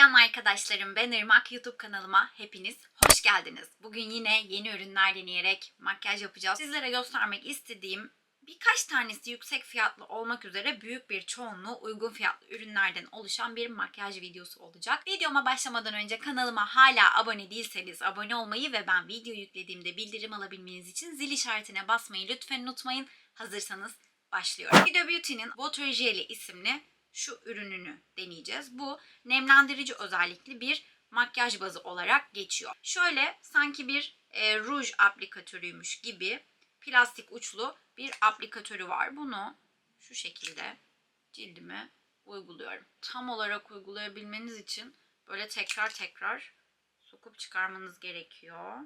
Selam arkadaşlarım ben Irmak YouTube kanalıma hepiniz hoş geldiniz. Bugün yine yeni ürünler deneyerek makyaj yapacağız. Sizlere göstermek istediğim birkaç tanesi yüksek fiyatlı olmak üzere büyük bir çoğunluğu uygun fiyatlı ürünlerden oluşan bir makyaj videosu olacak. Videoma başlamadan önce kanalıma hala abone değilseniz abone olmayı ve ben video yüklediğimde bildirim alabilmeniz için zil işaretine basmayı lütfen unutmayın. Hazırsanız başlıyorum. Huda Beauty'nin Water Jelly isimli şu ürününü deneyeceğiz. Bu nemlendirici özellikli bir makyaj bazı olarak geçiyor. Şöyle sanki bir e, ruj aplikatörüymüş gibi plastik uçlu bir aplikatörü var. Bunu şu şekilde cildime uyguluyorum. Tam olarak uygulayabilmeniz için böyle tekrar tekrar sokup çıkarmanız gerekiyor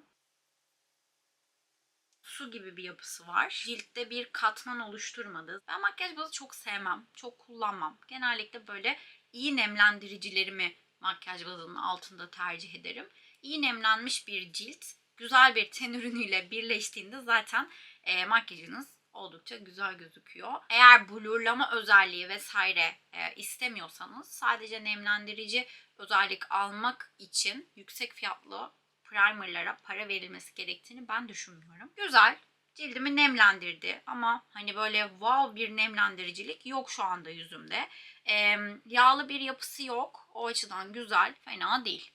su gibi bir yapısı var. Ciltte bir katman oluşturmadı. Ben makyaj bazı çok sevmem. Çok kullanmam. Genellikle böyle iyi nemlendiricilerimi makyaj bazının altında tercih ederim. İyi nemlenmiş bir cilt güzel bir ten ürünüyle birleştiğinde zaten e, makyajınız oldukça güzel gözüküyor. Eğer blurlama özelliği vesaire e, istemiyorsanız sadece nemlendirici özellik almak için yüksek fiyatlı primerlara para verilmesi gerektiğini ben düşünmüyorum. Güzel. Cildimi nemlendirdi ama hani böyle wow bir nemlendiricilik yok şu anda yüzümde. Ee, yağlı bir yapısı yok. O açıdan güzel. Fena değil.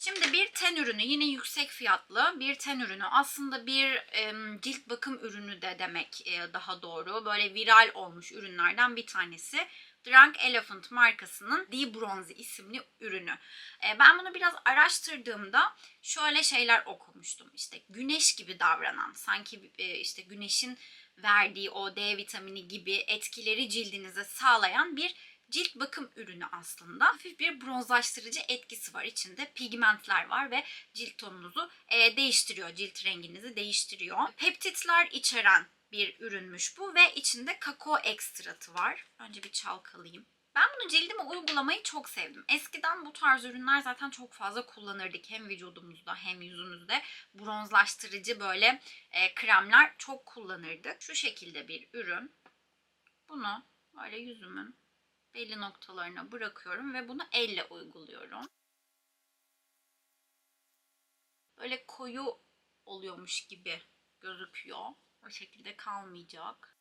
Şimdi bir ten ürünü yine yüksek fiyatlı bir ten ürünü aslında bir e, cilt bakım ürünü de demek e, daha doğru. Böyle viral olmuş ürünlerden bir tanesi. Drunk Elephant markasının D-Bronze isimli ürünü. E, ben bunu biraz araştırdığımda şöyle şeyler okumuştum. İşte güneş gibi davranan, sanki e, işte güneşin verdiği o D vitamini gibi etkileri cildinize sağlayan bir cilt bakım ürünü aslında. Hafif bir bronzlaştırıcı etkisi var. İçinde pigmentler var ve cilt tonunuzu e, değiştiriyor. Cilt renginizi değiştiriyor. Peptitler içeren bir ürünmüş bu ve içinde kakao ekstratı var. Önce bir çalkalayayım. Ben bunu cildime uygulamayı çok sevdim. Eskiden bu tarz ürünler zaten çok fazla kullanırdık. Hem vücudumuzda hem yüzümüzde bronzlaştırıcı böyle e, kremler çok kullanırdık. Şu şekilde bir ürün. Bunu böyle yüzümün belli noktalarına bırakıyorum ve bunu elle uyguluyorum. Böyle koyu oluyormuş gibi gözüküyor. O şekilde kalmayacak.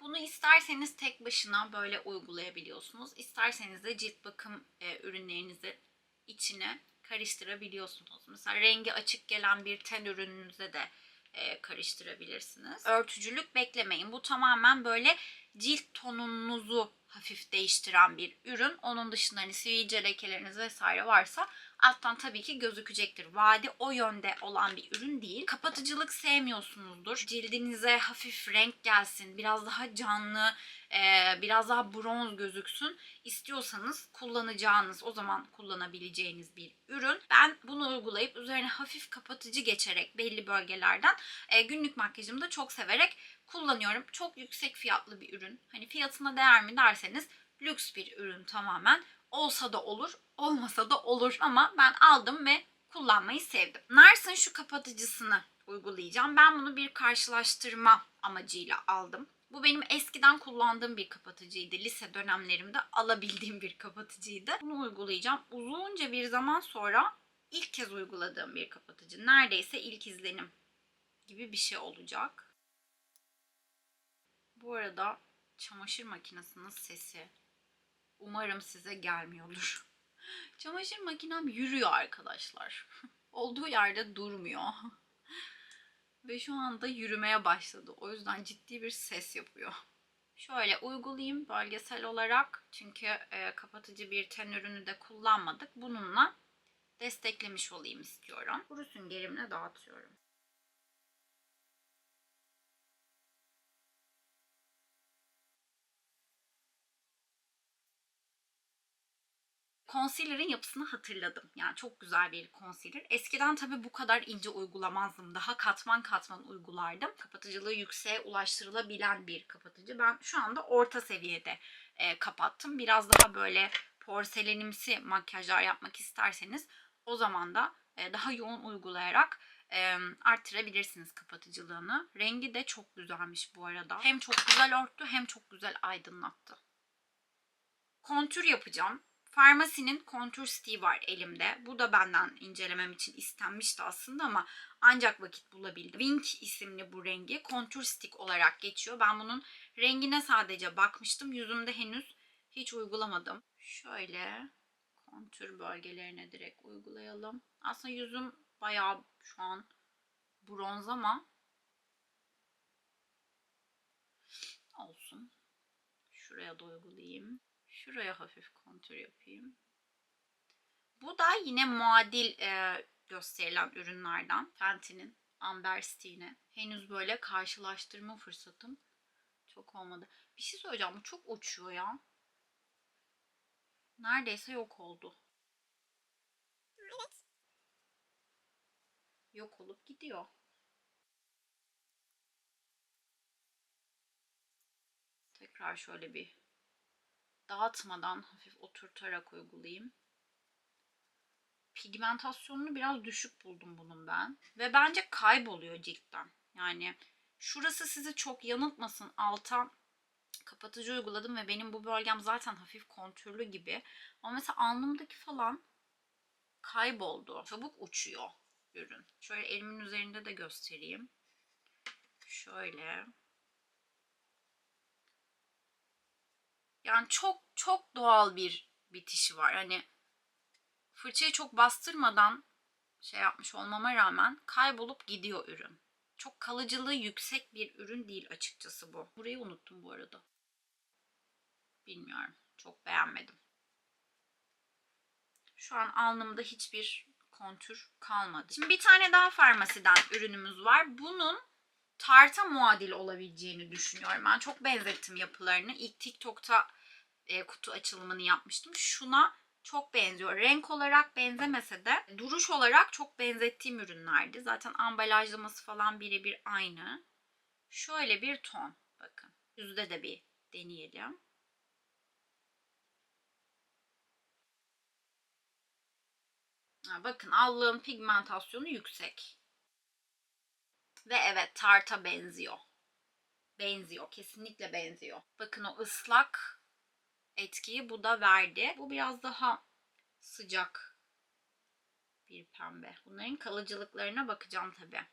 Bunu isterseniz tek başına böyle uygulayabiliyorsunuz. İsterseniz de cilt bakım e, ürünlerinizi içine karıştırabiliyorsunuz. Mesela rengi açık gelen bir ten ürününüze de e, karıştırabilirsiniz. Örtücülük beklemeyin. Bu tamamen böyle cilt tonunuzu hafif değiştiren bir ürün. Onun dışında hani sivilce lekeleriniz vesaire varsa alttan tabii ki gözükecektir. Vadi o yönde olan bir ürün değil. Kapatıcılık sevmiyorsunuzdur. Cildinize hafif renk gelsin, biraz daha canlı, biraz daha bronz gözüksün istiyorsanız kullanacağınız, o zaman kullanabileceğiniz bir ürün. Ben bunu uygulayıp üzerine hafif kapatıcı geçerek belli bölgelerden günlük makyajımda çok severek kullanıyorum. Çok yüksek fiyatlı bir ürün. Hani fiyatına değer mi derseniz lüks bir ürün tamamen. Olsa da olur, olmasa da olur ama ben aldım ve kullanmayı sevdim. Nars'ın şu kapatıcısını uygulayacağım. Ben bunu bir karşılaştırma amacıyla aldım. Bu benim eskiden kullandığım bir kapatıcıydı. Lise dönemlerimde alabildiğim bir kapatıcıydı. Bunu uygulayacağım. Uzunca bir zaman sonra ilk kez uyguladığım bir kapatıcı. Neredeyse ilk izlenim gibi bir şey olacak. Bu arada çamaşır makinesinin sesi umarım size gelmiyordur. Çamaşır makinem yürüyor arkadaşlar. Olduğu yerde durmuyor. Ve şu anda yürümeye başladı. O yüzden ciddi bir ses yapıyor. Şöyle uygulayayım bölgesel olarak. Çünkü e, kapatıcı bir ten ürünü de kullanmadık. Bununla desteklemiş olayım istiyorum. Kuru süngerimle dağıtıyorum. Concealer'ın yapısını hatırladım. Yani çok güzel bir concealer. Eskiden tabii bu kadar ince uygulamazdım. Daha katman katman uygulardım. Kapatıcılığı yükseğe ulaştırılabilen bir kapatıcı. Ben şu anda orta seviyede e, kapattım. Biraz daha böyle porselenimsi makyajlar yapmak isterseniz o zaman da e, daha yoğun uygulayarak e, arttırabilirsiniz kapatıcılığını. Rengi de çok güzelmiş bu arada. Hem çok güzel örttü hem çok güzel aydınlattı. kontür yapacağım. Farmasi'nin kontür stiği var elimde. Bu da benden incelemem için istenmişti aslında ama ancak vakit bulabildim. Wink isimli bu rengi kontür stick olarak geçiyor. Ben bunun rengine sadece bakmıştım. Yüzümde henüz hiç uygulamadım. Şöyle kontür bölgelerine direkt uygulayalım. Aslında yüzüm bayağı şu an bronz ama olsun. Şuraya da uygulayayım. Şuraya hafif kontür yapayım. Bu da yine muadil e, gösterilen ürünlerden. Fenty'nin Amber Stick'ine. Henüz böyle karşılaştırma fırsatım çok olmadı. Bir şey söyleyeceğim. Bu çok uçuyor ya. Neredeyse yok oldu. Yok olup gidiyor. Tekrar şöyle bir dağıtmadan hafif oturtarak uygulayayım. Pigmentasyonunu biraz düşük buldum bunun ben. Ve bence kayboluyor ciltten. Yani şurası sizi çok yanıltmasın. Alta kapatıcı uyguladım ve benim bu bölgem zaten hafif kontürlü gibi. Ama mesela alnımdaki falan kayboldu. Çabuk uçuyor ürün. Şöyle elimin üzerinde de göstereyim. Şöyle. Yani çok çok doğal bir bitişi var. Hani fırçayı çok bastırmadan şey yapmış olmama rağmen kaybolup gidiyor ürün. Çok kalıcılığı yüksek bir ürün değil açıkçası bu. Burayı unuttum bu arada. Bilmiyorum. Çok beğenmedim. Şu an alnımda hiçbir kontür kalmadı. Şimdi bir tane daha farmasiden ürünümüz var. Bunun tarta muadil olabileceğini düşünüyorum. Ben çok benzettim yapılarını. İlk TikTok'ta e, kutu açılımını yapmıştım. Şuna çok benziyor. Renk olarak benzemese de duruş olarak çok benzettiğim ürünlerdi. Zaten ambalajlaması falan birebir aynı. Şöyle bir ton. Bakın. Yüzde de bir deneyelim. Bakın allığın pigmentasyonu yüksek. Ve evet tarta benziyor. Benziyor. Kesinlikle benziyor. Bakın o ıslak etkiyi bu da verdi. Bu biraz daha sıcak bir pembe. Bunların kalıcılıklarına bakacağım tabii.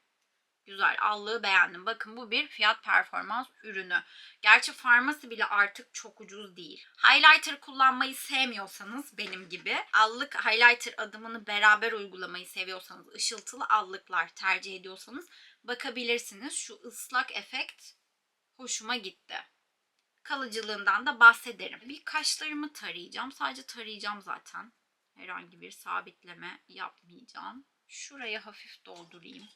Güzel. Allığı beğendim. Bakın bu bir fiyat performans ürünü. Gerçi farması bile artık çok ucuz değil. Highlighter kullanmayı sevmiyorsanız benim gibi allık highlighter adımını beraber uygulamayı seviyorsanız ışıltılı allıklar tercih ediyorsanız bakabilirsiniz. Şu ıslak efekt hoşuma gitti. Kalıcılığından da bahsederim. Bir kaşlarımı tarayacağım. Sadece tarayacağım zaten. Herhangi bir sabitleme yapmayacağım. Şuraya hafif doldurayım.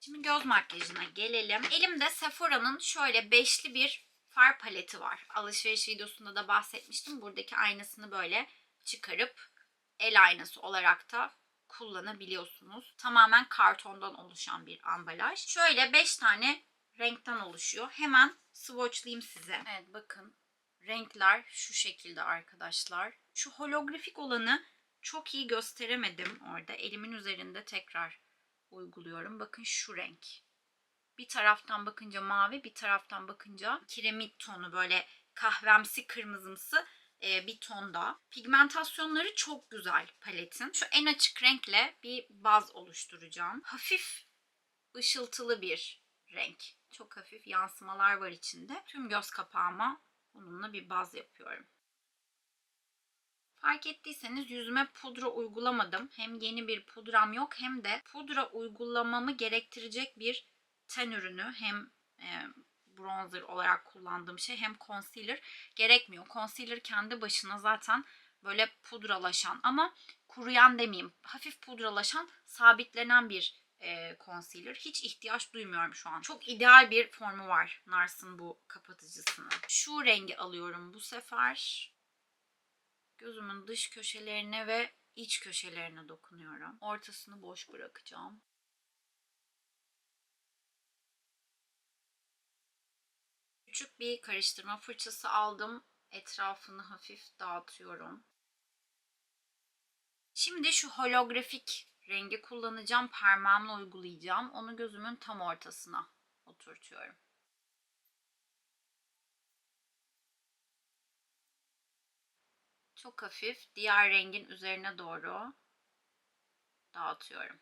Şimdi göz makyajına gelelim. Elimde Sephora'nın şöyle beşli bir far paleti var. Alışveriş videosunda da bahsetmiştim. Buradaki aynasını böyle çıkarıp el aynası olarak da kullanabiliyorsunuz. Tamamen kartondan oluşan bir ambalaj. Şöyle 5 tane renkten oluşuyor. Hemen swatchlayayım size. Evet bakın renkler şu şekilde arkadaşlar. Şu holografik olanı çok iyi gösteremedim orada. Elimin üzerinde tekrar uyguluyorum. Bakın şu renk. Bir taraftan bakınca mavi, bir taraftan bakınca kiremit tonu böyle kahvemsi kırmızımsı e, bir tonda. Pigmentasyonları çok güzel paletin. Şu en açık renkle bir baz oluşturacağım. Hafif ışıltılı bir renk. Çok hafif yansımalar var içinde. Tüm göz kapağıma bununla bir baz yapıyorum. Fark ettiyseniz yüzüme pudra uygulamadım. Hem yeni bir pudram yok hem de pudra uygulamamı gerektirecek bir ten ürünü hem e, bronzer olarak kullandığım şey hem concealer gerekmiyor. Concealer kendi başına zaten böyle pudralaşan ama kuruyan demeyeyim hafif pudralaşan sabitlenen bir e, concealer. Hiç ihtiyaç duymuyorum şu an. Çok ideal bir formu var Nars'ın bu kapatıcısının. Şu rengi alıyorum bu sefer. Gözümün dış köşelerine ve iç köşelerine dokunuyorum. Ortasını boş bırakacağım. Küçük bir karıştırma fırçası aldım. Etrafını hafif dağıtıyorum. Şimdi şu holografik rengi kullanacağım. Parmağımla uygulayacağım. Onu gözümün tam ortasına oturtuyorum. Çok hafif diğer rengin üzerine doğru dağıtıyorum.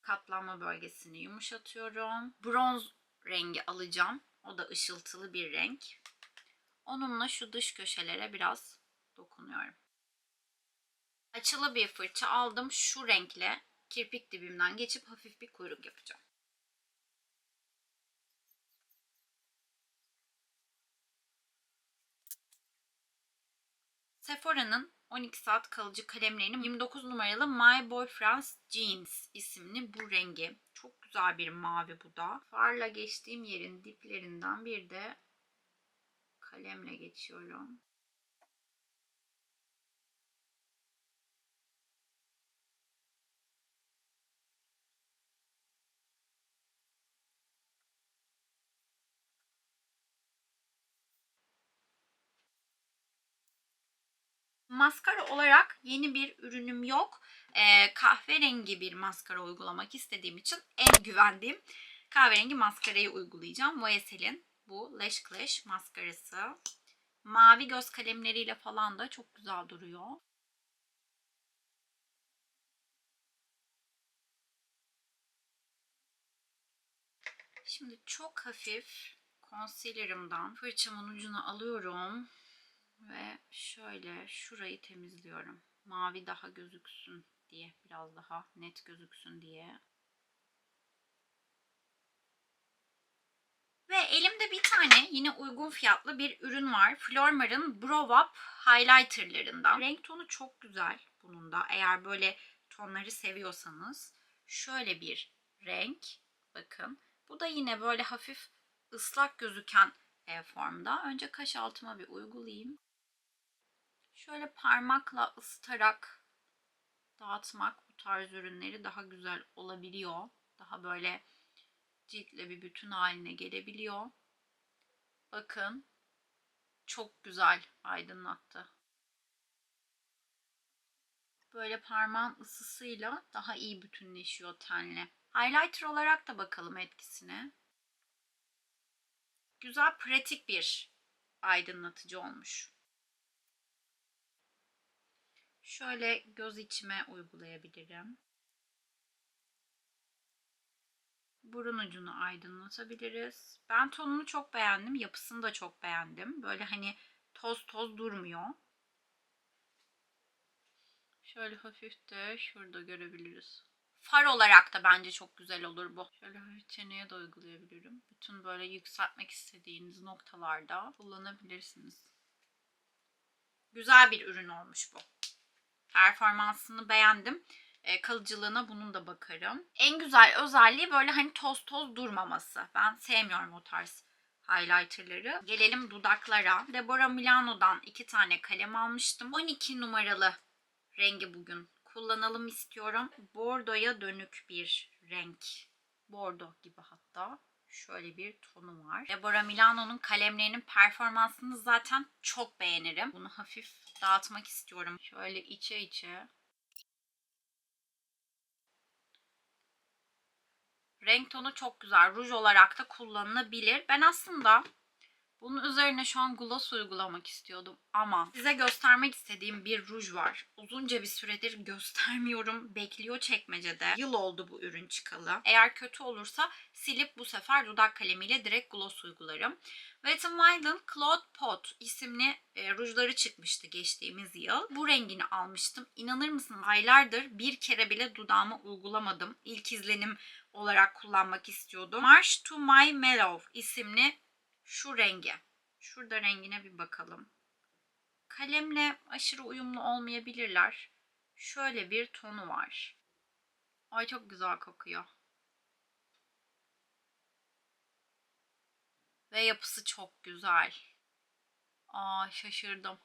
Katlanma bölgesini yumuşatıyorum. Bronz rengi alacağım. O da ışıltılı bir renk. Onunla şu dış köşelere biraz dokunuyorum. Açılı bir fırça aldım. Şu renkle kirpik dibimden geçip hafif bir kuyruk yapacağım. Sephora'nın 12 saat kalıcı kalemlerinin 29 numaralı My Boyfriend's Jeans isimli bu rengi. Çok güzel bir mavi bu da. Farla geçtiğim yerin diplerinden bir de kalemle geçiyorum. Maskara olarak yeni bir ürünüm yok. Ee, kahverengi bir maskara uygulamak istediğim için en güvendiğim kahverengi maskarayı uygulayacağım. Voesel'in bu Lash Clash maskarası. Mavi göz kalemleriyle falan da çok güzel duruyor. Şimdi çok hafif concealer'ımdan fırçamın ucunu alıyorum ve şöyle şurayı temizliyorum. Mavi daha gözüksün diye, biraz daha net gözüksün diye. Ve elimde bir tane yine uygun fiyatlı bir ürün var. Flormar'ın Brow Up Highlighter'larından. Renk tonu çok güzel bunun da. Eğer böyle tonları seviyorsanız şöyle bir renk. Bakın. Bu da yine böyle hafif ıslak gözüken e, formda. Önce kaş altıma bir uygulayayım. Şöyle parmakla ısıtarak dağıtmak bu tarz ürünleri daha güzel olabiliyor. Daha böyle ciltle bir bütün haline gelebiliyor. Bakın çok güzel aydınlattı. Böyle parmağın ısısıyla daha iyi bütünleşiyor tenle. Highlighter olarak da bakalım etkisine. Güzel pratik bir aydınlatıcı olmuş. Şöyle göz içime uygulayabilirim. Burun ucunu aydınlatabiliriz. Ben tonunu çok beğendim. Yapısını da çok beğendim. Böyle hani toz toz durmuyor. Şöyle hafif de şurada görebiliriz. Far olarak da bence çok güzel olur bu. Şöyle hafif çeneye de uygulayabilirim. Bütün böyle yükseltmek istediğiniz noktalarda kullanabilirsiniz. Güzel bir ürün olmuş bu. Performansını beğendim. E, kalıcılığına bunun da bakarım. En güzel özelliği böyle hani toz toz durmaması. Ben sevmiyorum o tarz highlighterları. Gelelim dudaklara. Deborah Milano'dan iki tane kalem almıştım. 12 numaralı rengi bugün kullanalım istiyorum. Bordoya dönük bir renk. Bordo gibi hatta. Şöyle bir tonu var. Deborah Milano'nun kalemlerinin performansını zaten çok beğenirim. Bunu hafif dağıtmak istiyorum. Şöyle içe içe. Renk tonu çok güzel. Ruj olarak da kullanılabilir. Ben aslında bunun üzerine şu an gloss uygulamak istiyordum ama size göstermek istediğim bir ruj var. Uzunca bir süredir göstermiyorum. Bekliyor çekmecede. Yıl oldu bu ürün çıkalı. Eğer kötü olursa silip bu sefer dudak kalemiyle direkt gloss uygularım. Wet n Wild'ın Cloud Pot isimli e, rujları çıkmıştı geçtiğimiz yıl. Bu rengini almıştım. İnanır mısınız aylardır bir kere bile dudağıma uygulamadım. İlk izlenim olarak kullanmak istiyordum. March to My Mellow isimli şu rengi. Şurada rengine bir bakalım. Kalemle aşırı uyumlu olmayabilirler. Şöyle bir tonu var. Ay çok güzel kokuyor. Ve yapısı çok güzel. Aa şaşırdım.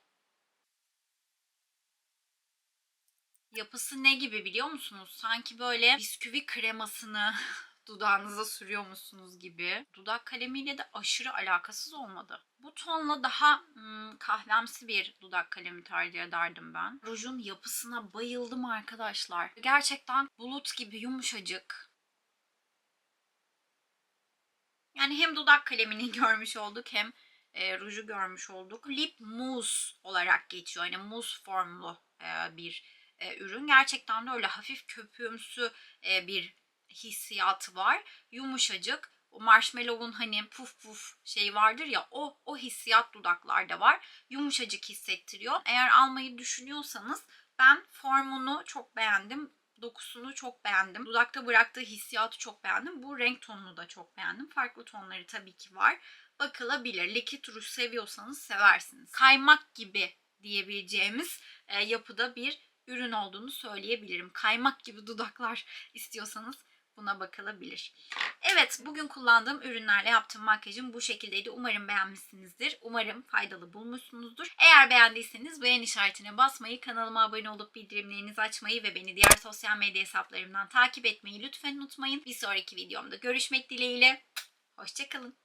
Yapısı ne gibi biliyor musunuz? Sanki böyle bisküvi kremasını dudağınıza sürüyor musunuz gibi. Dudak kalemiyle de aşırı alakasız olmadı. Bu tonla daha hmm, kahvemsi bir dudak kalemi tercih ederdim ben. Rujun yapısına bayıldım arkadaşlar. Gerçekten bulut gibi yumuşacık. Yani hem dudak kalemini görmüş olduk hem e, ruju görmüş olduk. Lip mousse olarak geçiyor. Yani mousse formlu e, bir e, ürün. Gerçekten de öyle hafif köpüğümsü e, bir hissiyatı var. Yumuşacık. O marshmallow'un hani puf puf şey vardır ya o o hissiyat dudaklarda var. Yumuşacık hissettiriyor. Eğer almayı düşünüyorsanız ben formunu çok beğendim. Dokusunu çok beğendim. Dudakta bıraktığı hissiyatı çok beğendim. Bu renk tonunu da çok beğendim. Farklı tonları tabii ki var. Bakılabilir. Likit ruj seviyorsanız seversiniz. Kaymak gibi diyebileceğimiz e, yapıda bir ürün olduğunu söyleyebilirim. Kaymak gibi dudaklar istiyorsanız buna bakılabilir. Evet bugün kullandığım ürünlerle yaptığım makyajım bu şekildeydi. Umarım beğenmişsinizdir. Umarım faydalı bulmuşsunuzdur. Eğer beğendiyseniz beğen işaretine basmayı, kanalıma abone olup bildirimlerinizi açmayı ve beni diğer sosyal medya hesaplarımdan takip etmeyi lütfen unutmayın. Bir sonraki videomda görüşmek dileğiyle. Hoşçakalın.